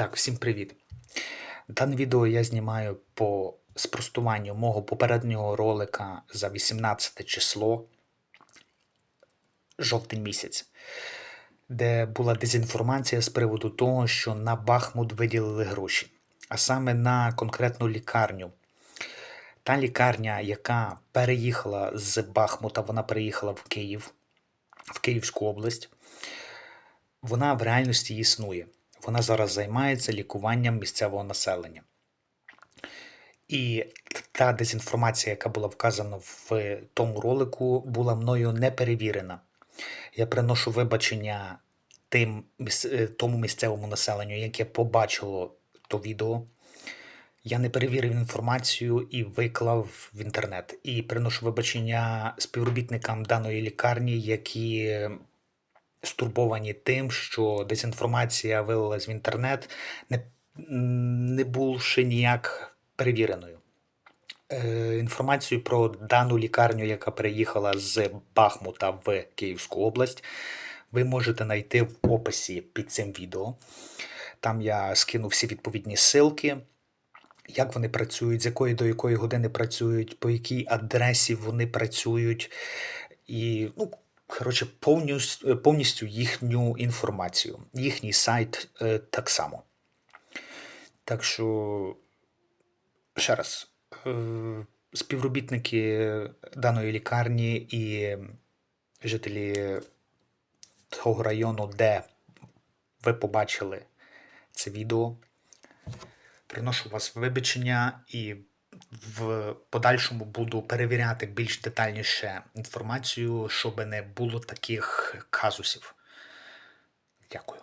Так, всім привіт. Дане відео я знімаю по спростуванню мого попереднього ролика за 18 число жовтень місяць, де була дезінформація з приводу того, що на Бахмут виділили гроші, а саме на конкретну лікарню. Та лікарня, яка переїхала з Бахмута, вона переїхала в Київ, в Київську область вона в реальності існує. Вона зараз займається лікуванням місцевого населення. І та дезінформація, яка була вказана в тому ролику, була мною не перевірена. Я приношу вибачення тим, е, тому місцевому населенню, яке побачило то відео. Я не перевірив інформацію і виклав в інтернет. І приношу вибачення співробітникам даної лікарні, які стурбовані тим, що дезінформація вилилась в інтернет, не, не бувши ніяк перевіреною. Е, інформацію про дану лікарню, яка переїхала з Бахмута в Київську область, ви можете знайти в описі під цим відео. Там я скину всі відповідні ссылки, як вони працюють, з якої до якої години працюють, по якій адресі вони працюють, і, ну, коротше, повністю, повністю їхню інформацію. Їхній сайт е, так само. Так що, ще раз, е, співробітники даної лікарні і жителі того району, де ви побачили це відео, приношу вас вибачення і в подальшому буду перевіряти більш детальніше інформацію, щоб не було таких казусів. Дякую.